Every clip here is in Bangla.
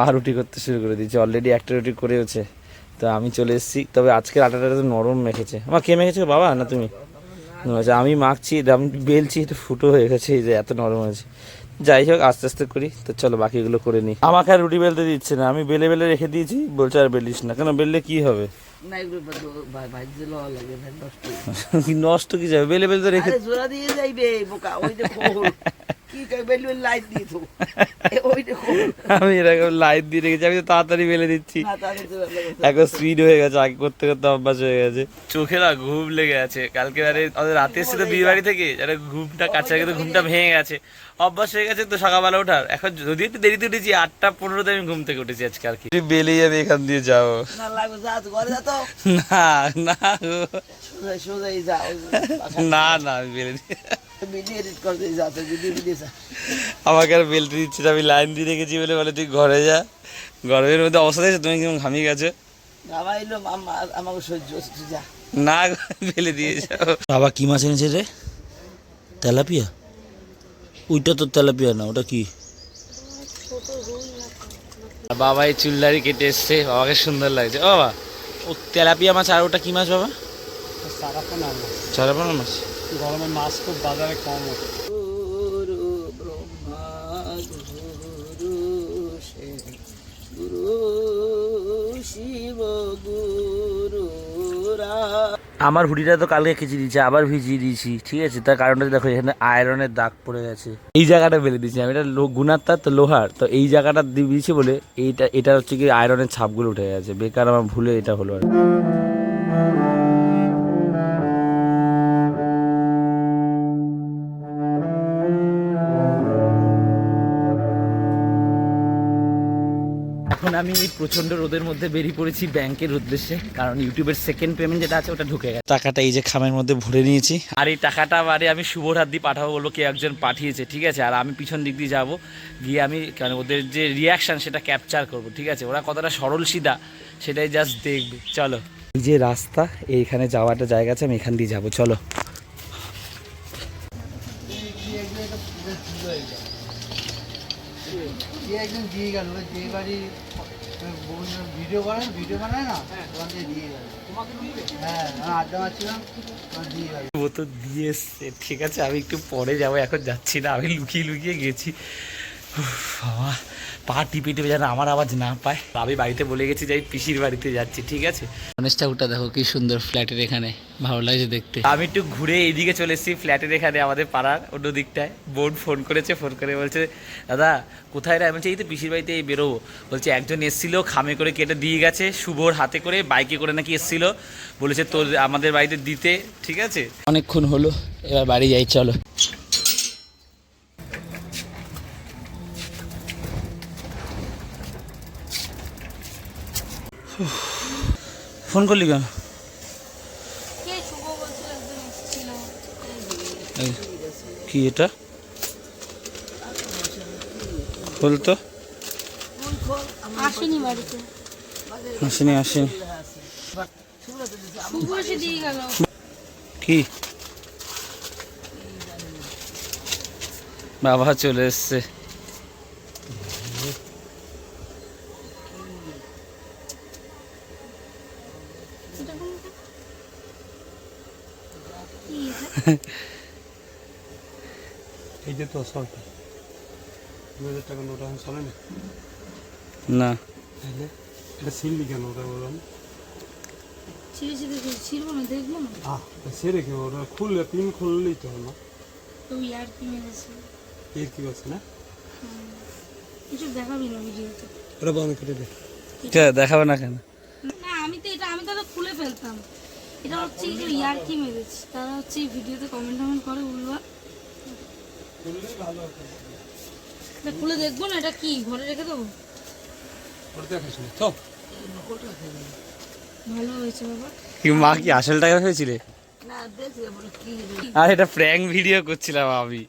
মা রুটি করতে শুরু করে দিয়েছে অলরেডি একটা রুটি করেওছে। তো আমি চলে এসেছি তবে আজকের আটাটা তো নরম মেখেছে। আমার কে মেখেছে বাবা না তুমি? আচ্ছা আমি মাখছি আমি বেলছি একটু ফুটো হয়ে গেছে এই যে এত নরম হয়েছে। যাই হোক আস্তে আস্তে করি তো চলো বাকিগুলো করে নিই। আমাকে আর রুটি বেলতে দিচ্ছে না আমি বেলে বেলে রেখে দিয়েছি বলছে আর বেলিস না কেন বেললে কি হবে? নষ্ট। কি যাবে? বেলে বেলে তো রেখে দিয়ে যাইবে বোকা ওই দিয়ে আমি এরকম লাইট দিয়ে রেখেছি আমি তো তাড়াতাড়ি বেলে দিচ্ছি। এখন স্পিড হয়ে গেছে আগে করতে করতে অভ্যাস হয়ে গেছে। চোখে না ঘুম লেগে আছে। কালকে আরে আমাদের রাতে এসেছিল বিয়ে বাড়ি থেকে আরে ঘুমটা কাছে আগে ঘুমটা ভেঙে গেছে। অভ্যাস হয়ে গেছে তো সকালবেলা ওঠার। এখন যদি একটু দেরিতে উঠেছি আটটা পনেরোতে আমি ঘুম থেকে উঠেছি আজকে আর কি। বেলে যাবে এখান দিয়ে যাও। না না না। না না আমি বেলে দিই আমাকে আর বেলতে দিচ্ছে আমি লাইন দিয়ে রেখেছি বলে বলে তুই ঘরে যা। গরমের মধ্যে অবস্থা দেখছ তুমি কেমন ঘামিয়ে গেছো? আমাকে সহ্য যা না গো, ফেলে দিয়ে যাও। বাবা কি মাছ এনেছে রে? তেলাপিয়া? ওইটা তো তেলাপিয়া না ওটা কি? বাবা এই চুলদারি কেটে এসছে বাবাকে সুন্দর লাগছে। ও বাবা ও তেলাপিয়া মাছ আর ওটা কি মাছ বাবা? সারাপোনা মাছ। চারাপোনা মাছ? গরমে মাছ খুব বাজারে কম হচ্ছে গুরু ব্রহ্মা গুরু শেখ গুরু শিব গুরু রা। আমার হুডিটা তো কালকে কেচে দিয়েছে আবার ভিজিয়ে দিয়েছি। ঠিক আছে তার কারণটা দেখো এখানে আয়রনের দাগ পড়ে গেছে। এই জায়গাটা ফেলে দিয়েছি আমি এটা লো- গুনার তার তো লোহার তো এই জায়গাটা দিয়ে দিয়েছি বলে এইটা এটা হচ্ছে কি আয়রনের ছাপগুলো উঠে গেছে। বেকার আমার ভুলে এটা হলো আর আমি এই প্রচণ্ড রোদের মধ্যে বেরিয়ে পড়েছি ব্যাংকের উদ্দেশ্যে কারণ ইউটিউবের সেকেন্ড পেমেন্ট যেটা আছে ওটা ঢুকে গেছে। টাকাটা এই যে খামের মধ্যে ভরে নিয়েছি। আর এই টাকাটা বারে আমি শুভর হাত দিয়ে পাঠাবো বলব কে একজন পাঠিয়েছে ঠিক আছে? আর আমি পিছন দিক দিয়ে যাব গিয়ে আমি মানে ওদের যে রিয়াকশন সেটা ক্যাপচার করব ঠিক আছে? ওরা কতটা সরল সিধা সেটাই জাস্ট দেখবে। চলো। এই যে রাস্তা এইখানে যাওয়াটা জায়গা আছে আমি এখান দিয়ে যাব চলো। যে একজন দিয়ে গেল যে বাড়ি ভিডিও করেন ভিডিও বানায় না? তোমাকে থেকে দিয়ে যাবে হ্যাঁ আমি আড্ডা মারছিলাম দিয়ে গেল। ও তো দিয়ে এসছে। ঠিক আছে আমি একটু পরে যাব এখন যাচ্ছি না আমি লুকিয়ে লুকিয়ে গেছি। বাবা পা টিপে টিপে যেন আমার আওয়াজ না পায়। আমি বাড়িতে বলে গেছি যে পিসির বাড়িতে যাচ্ছি ঠিক আছে? গণেশ ঠাকুরটা দেখো কি সুন্দর ফ্ল্যাটের এখানে ভালো লাগছে দেখতে। আমি একটু ঘুরে এইদিকে চলে এসেছি ফ্ল্যাটের এখানে আমাদের পাড়ার অন্য দিকটায় বোন ফোন করেছে ফোন করে বলছে দাদা কোথায় রে? আমি বলছি এই তো পিসির বাড়িতে এই বেরোবো। বলছে একজন এসেছিল খামে করে কেটে দিয়ে গেছে শুভর হাতে করে বাইকে করে নাকি এসেছিল। বলেছে তোর আমাদের বাড়িতে দিতে। ঠিক আছে? অনেকক্ষণ হলো এবার বাড়ি যাই চলো। ফোন করলি কেন? কে এটা? খোল তো আসেনি বাড়িতে। আসেনি আসেনি। কি? বাবা চলে এসছে এটা কোন কি এই যে তো সরকার দু হাজার টাকা নোট এখন চলে না? না। তাহলে এটা ছিললি কেন ওটা বললাম ছিঁড়ে ছিঁড়ে ছিড়বো না দেখব না। আহ সে রেখে ওটা খুললে পিন খুললেই তো তো ইয়ার কি মেরেছে এর কি আছে না? কিছু দেখাবি না ভিডিওতে? ওটা বন্ধ করে দে। কে দেখাবে না কেন? না আমি তো এটা আমি তাহলে খুলে ফেলতাম। এটা হচ্ছে যে ইয়ার্কি মেরেছে। তারা হচ্ছে এই ভিডিওতে কমেন্ট টমেন্ট করে বলবা এটা খুলে দেখব না এটা কি? ঘরে রেখে দেবো? ভালো হয়েছে বাবা কি মা কি আসল টাকা হয়েছিলে? আর এটা প্র্যাঙ্ক ভিডিও করছিলাম আমি।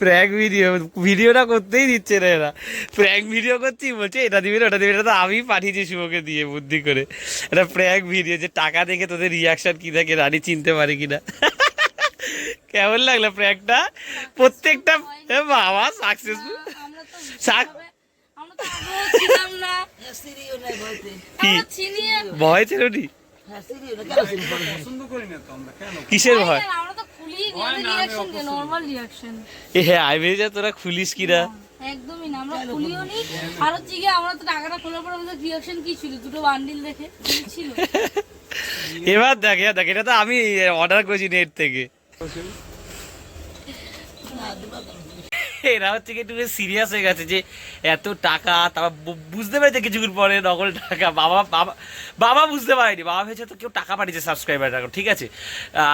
প্র্যাঙ্ক ভিডিও ভিডিওটা করতেই দিচ্ছে না এরা। প্র্যাঙ্ক ভিডিও করছি বলছে এটা দিবি না ওটা দিবি না। তো আমি পাঠিয়েছি শুভকে দিয়ে বুদ্ধি করে। এটা প্র্যাঙ্ক ভিডিও যে টাকা দেখে তোদের রিয়াকশন কি থাকে রানী চিনতে পারে কিনা কেমন লাগল প্র্যাঙ্কটা প্রত্যেকটা বাবা সাকসেসফুল না কি? চিনি ভয় ছিল নি? কিসের ভয়? আমরা তো খুলিয়ে রিয়াকশন দিই নরমাল রিয়াকশন এ হ্যাঁ আই যা তোরা খুলিস কিরা। একদমই না আমরা খুলিও নি। আর হচ্ছে গিয়ে আমরা তো টাকাটা খোলার পর আমাদের রিয়াকশন কি ছিল? দুটো বান্ডিল দেখে ছিল। এবার দেখ এবার দেখ এটা তো আমি অর্ডার করেছি নেট থেকে। এরা হচ্ছে কি একটু সিরিয়াস হয়ে গেছে যে এত টাকা তারপর বুঝতে পেরেছে কিছুক্ষণ পরে নকল টাকা। বাবা বাবা বাবা বুঝতে পারেনি। বাবা ভেবেছে তো কেউ টাকা পাঠিয়েছে সাবস্ক্রাইবার টাকা ঠিক আছে?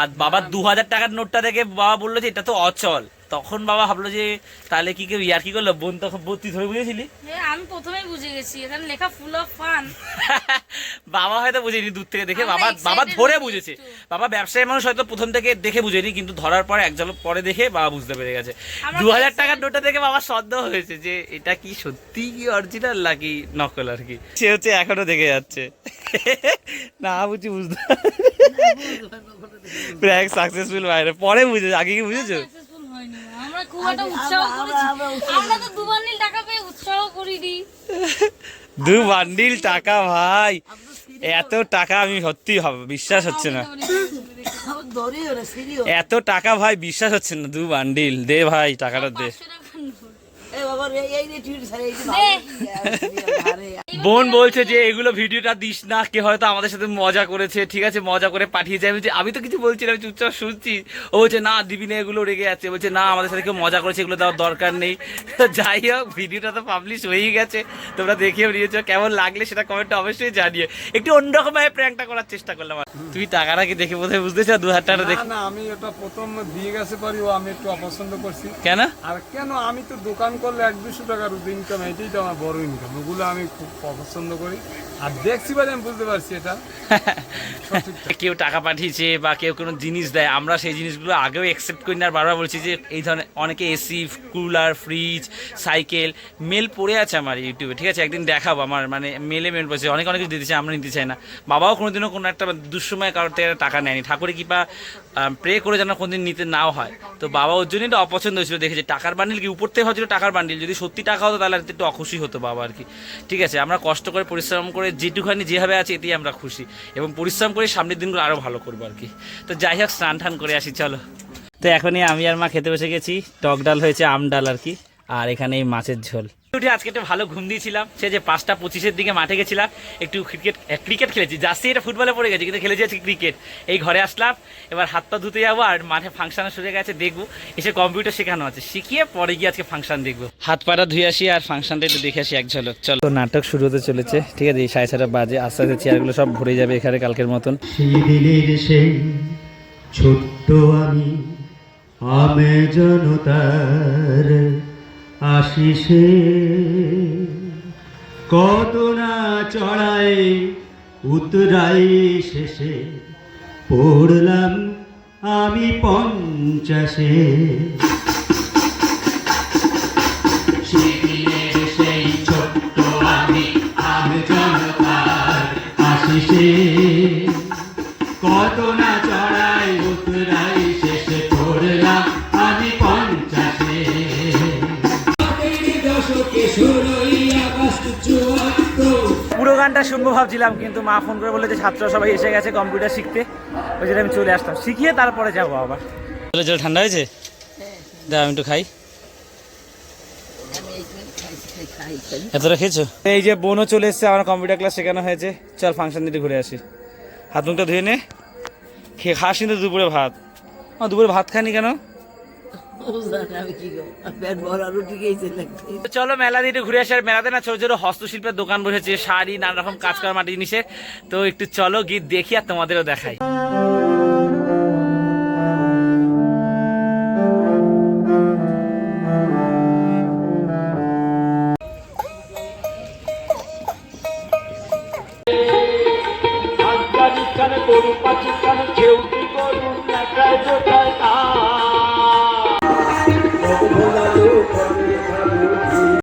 আর বাবা দু হাজার টাকার নোটটা দেখে বাবা বলল যে এটা তো অচল। তখন বাবা ভাবলো যে তাহলে কি কেউ ইয়ার কি করল? বোন তখন ভর্তি ধরে বুঝেছিলি? আমি প্রথমেই বুঝে গেছি এখানে লেখা ফুল অফ ফান বাবা হয়তো বুঝেনি দূর থেকে দেখে বাবা বাবা ধরে বুঝেছে। বাবা ব্যবসায়ী মানুষ হয়তো প্রথম থেকে দেখে বুঝেনি কিন্তু ধরার পরে এক ঝলক পরে দেখে বাবা বুঝতে পেরে গেছে। দু হাজার টাকার নোটটা দেখে বাবা সন্দেহ হয়েছে যে এটা কি সত্যি কি অরিজিনাল নাকি নকল আর কি? সে হচ্ছে এখনও দেখে যাচ্ছে। না বুঝি বুঝতে প্র্যাঙ্ক সাকসেসফুল বাইরে। পরে বুঝেছ আগে কি বুঝেছ? হয়নি আমরা খুব একটা উৎসাহ করেছি। আমরা তো দু বান্ডিল টাকা পেয়ে উৎসাহ করিনি। দু বান্ডিল টাকা ভাই। এত টাকা আমি সত্যি হবে বিশ্বাস হচ্ছে না। এত টাকা ভাই বিশ্বাস হচ্ছে না। দু বান্ডিল দে ভাই টাকাটা দে। বোন বলছে যে এগুলো ভিডিওটা দিস না কে হয়তো আমাদের সাথে মজা করেছে ঠিক আছে মজা করে পাঠিয়েছে আমি বলছি, আমি তো কিছু বলছি না আমি চুপচাপ শুনছি। ও বলছে না দিবি না এগুলো রেগে যাচ্ছে বলছে না আমাদের সাথে কেউ মজা করেছে এগুলো দেওয়ার দরকার নেই। তো যাই হোক ভিডিওটা তো পাবলিশ হয়েই গেছে। তোমরা দেখেও নিয়েছো কেমন লাগলে সেটা কমেন্টে অবশ্যই জানিয়ে একটু অন্যরকম ভাবে প্র্যাঙ্কটা করার চেষ্টা করলাম আর। তুই টাকাটা কি দেখে বোধহয় বুঝতেছ দু হাজার টাকা দেখে। না না আমি ওটা প্রথম দিয়ে গেছে পারি ও আমি একটু অপছন্দ করছি। কেন? আর কেন আমি তো দোকান করলে এক দুশো টাকার ইনকাম এটাই তো আমার বড় ইনকাম ওগুলো আমি খুব পছন্দ করি। আর দেখছি বলে আমি বুঝতে পারছি এটা। কেউ টাকা পাঠিয়েছে বা কেউ কোনো জিনিস দেয়, আমরা সেই জিনিসগুলো আগেও অ্যাকসেপ্ট করি না। বারবার বলছি যে, এই ধরনের অনেকে এসি কুলার ফ্রিজ সাইকেল মেল পড়ে আছে আমার ইউটিউবে ঠিক আছে, একদিন দেখাবো আমার মানে মেলে মেল পড়েছে। অনেক অনেক দিতে চাই আমরা নিতে চাই না। বাবাও কোনোদিনও কোনো একটা দুঃসময় কারোর থেকে টাকা নেয়নি। ঠাকুরের কিংবা প্রে করে যেন কোনোদিন নিতে নাও হয়। তো বাবা ওর জন্যই এটা অপছন্দ হয়েছিল। দেখেছে, টাকার বান্ডিল কি? উপর থেকে ভাবছিল টাকার বান্ডিল যদি সত্যি টাকা হতো তাহলে একটু অখুশি হতো বাবা আর কি। ঠিক আছে, আমরা কষ্ট করে পরিশ্রম করে যেটুখানি যেভাবে আছে এতেই আমরা খুশি এবং পরিশ্রম করে সামনের দিনগুলো আরও ভালো করব আর কি। তো যাই হোক স্নান টান করে আসি, চলো। তো এখনই আমি আর মা খেতে বসে গেছি, টক ডাল হয়েছে, আম ডাল আর কি। আর এখানে এই মাছের ঝোল। উঠে আজকে একটু ভালো ঘুম দিয়েছিলাম। সে যে পাঁচটা পঁচিশের দিকে মাঠে গেছিলাম একটু ক্রিকেট ক্রিকেট খেলেছি। জাস্তি এটা ফুটবলে পড়ে গেছে কিন্তু খেলেছি আজকে ক্রিকেট এই ঘরে আসলাম এবার হাত পা ধুতে যাব আর মাঠে ফাংশনে সরে গেছে দেখব। এসে কম্পিউটার শেখানো আছে। শিখিয়ে পরে গিয়ে আজকে ফাংশন দেখব। হাত পাটা ধুয়ে আসি আর ফাংশনটা একটু দেখে আসি এক ঝলক। চলো। নাটক শুরু হতে চলেছে। ঠিক আছে এই সাড়ে ছটা বাজে। আস্তে আস্তে চেয়ারগুলো সব ভরে যাবে এখানে কালকের মতন। ছোট্ট আমি আমে জনতার আশিসে। কত না চড়াই উতরাই শেষে পড়লাম আমি পঞ্চাশে। পুরো ভাবছিলাম কিন্তু মা ফোন করে বলে যে ছাত্র সবাই এসে গেছে কম্পিউটার শিখতে। ওই জন্য আমি চলে আসতাম শিখিয়ে তারপরে যাব আবার। জল জল ঠান্ডা হয়েছে? দাও আমি একটু খাই। এতটা খেয়েছো? এই যে বোনও চলে এসছে আমার কম্পিউটার ক্লাস শেখানো হয়েছে। চল ফাংশন দিতে ঘুরে আসি। হাত মুখটা ধুয়ে নে। খেয়ে খাস কিন্তু দুপুরে ভাত। আমার দুপুরে ভাত খানি কেন? চলো মেলা দিয়ে ঘুরে আসার মেলাতে না ছোট ছোট হস্তশিল্পের দোকান বসেছে, শাড়ি নানা রকম কাজ করা মাটি জিনিসের। তো একটু চলো গিয়ে দেখি আর তোমাদেরও দেখাই।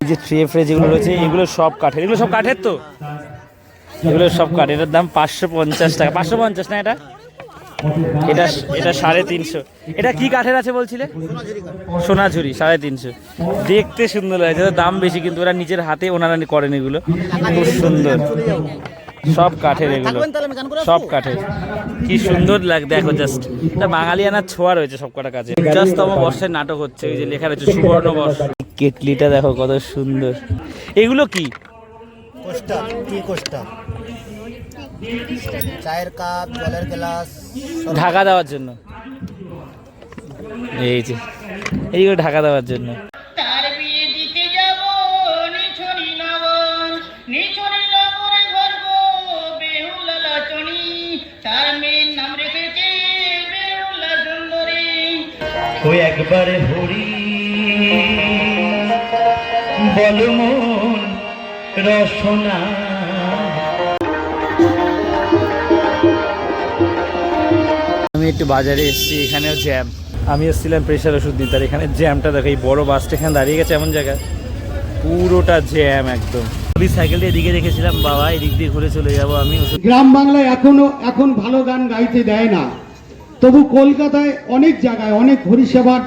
যে ট্রে ফ্রে যেগুলো রয়েছে, এগুলো সব কাঠের। এগুলো সব কাঠের তো? এগুলো সব কাঠ এটার দাম পাঁচশো পঞ্চাশ টাকা। পাঁচশো পঞ্চাশ না এটা? এটা এটা সাড়ে তিনশো। এটা কি কাঠের আছে বলছিলে? সোনাঝুরি, সাড়ে তিনশো। দেখতে সুন্দর লাগছে। দাম বেশি, কিন্তু ওরা নিজের হাতে ওনারা করেন এগুলো। খুব সুন্দর। সব কাঠের এগুলো। সব কাঠের। কি সুন্দর লাগ দেখো জাস্ট এটা বাঙালিয়ানার ছোঁয়া রয়েছে সব কটা কাজে। পঞ্চাশতম বর্ষের নাটক হচ্ছে ওই যে লেখা রয়েছে সুবর্ণ বর্ষ। কেটলিটা দেখো কত সুন্দর। এগুলো কি? কোস্টার টি কোস্টার? চায়ের কাপ জলের গ্লাস ঢাকা দেওয়ার জন্য। এই যে এইগুলো ঢাকা দেওয়ার জন্য। ওই একবারে হরি। বল মন রসনা। আমি একটু বাজারে এসেছি এখানেও জ্যাম আমি এসেছিলাম প্রেশার ওষুধ দিতে আর এখানে জ্যামটা দেখো এই বড় বাসটা এখানে দাঁড়িয়ে গেছে এমন জায়গায়। পুরোটা জ্যাম একদম। আমি সাইকেলটা এদিকে রেখেছিলাম বাবা এদিক দিয়ে ঘুরে চলে যাব আমি গ্রাম বাংলায় এখনও এখন ভালো গান গাইতে দেয় না। তবু কলকাতায় অনেক জায়গায়, অনেক হরিসেবার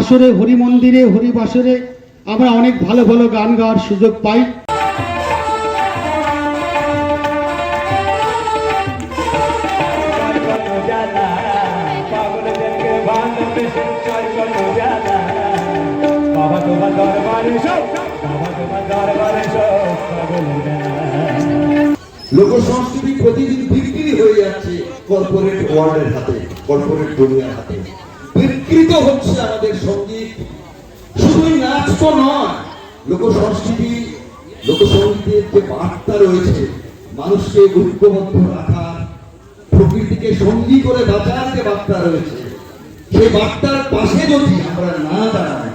আসরে হরি মন্দিরে হরিবাসরে আমরা অনেক ভালো ভালো গান গাওয়ার সুযোগ পাই। লোক সংস্কৃতি প্রতিদিন কর্পোরেট ওয়ার্ল্ডের হাতে, কর্পোরেট দুনিয়ার হাতে। বিকৃত হচ্ছে আমাদের সংগীত। শুধুই নাচ তো নয় লোক সংস্কৃতি লোকসঙ্গীতের যে বার্তা রয়েছে, মানুষকে ঐক্যবদ্ধ রাখার, প্রকৃতিকে সঙ্গী করে বাঁচার যে বার্তা রয়েছে, সেই বার্তার পাশে যদি আমরা না দাঁড়াই,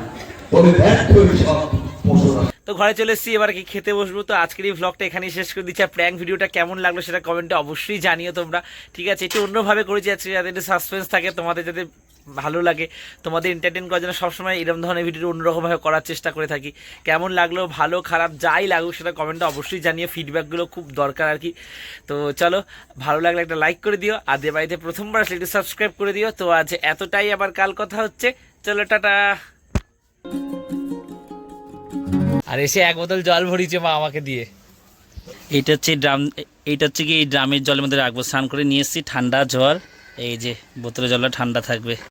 তবে ব্যর্থ সব পশুরা তো ঘরে চলে এসেছি, এবার কি খেতে বসবো? তো আজকের এই ভ্লগটা এখানেই শেষ করে দিচ্ছি। আর প্র্যাঙ্ক ভিডিওটা কেমন লাগল সেটা কমেন্টে অবশ্যই জানিও তোমরা। ঠিক আছে, একটু অন্যভাবে করেছি আজকে যাতে একটু সাসপেন্স থাকে, তোমাদের যাতে ভালো লাগে, তোমাদের এন্টারটেন করার জন্য সবসময় এরকম ধরনের ভিডিও অন্যরকমভাবে করার চেষ্টা করে থাকি। কেমন লাগল, ভালো, খারাপ, যাই লাগুক, সেটা কমেন্টে অবশ্যই জানিও। ফিডব্যাকগুলো খুব দরকার আর কি। তো চলো, ভালো লাগলে একটা লাইক করে দিও। আর যে বাড়িতে প্রথমবার আসলে একটু সাবস্ক্রাইব করে দিও। তো আজ এতটাই, আবার কাল কথা হচ্ছে। চলো, টাটা! আর এসে এক বোতল জল ভরিয়েছে মা আমাকে দিয়ে। এইটা হচ্ছে ড্রাম, এইটা হচ্ছে কি এই ড্রামের জলের মধ্যে রাখব। স্নান করে নিয়ে এসেছি, ঠান্ডা জ্বর, এই যে বোতলের জলটা ঠান্ডা থাকবে।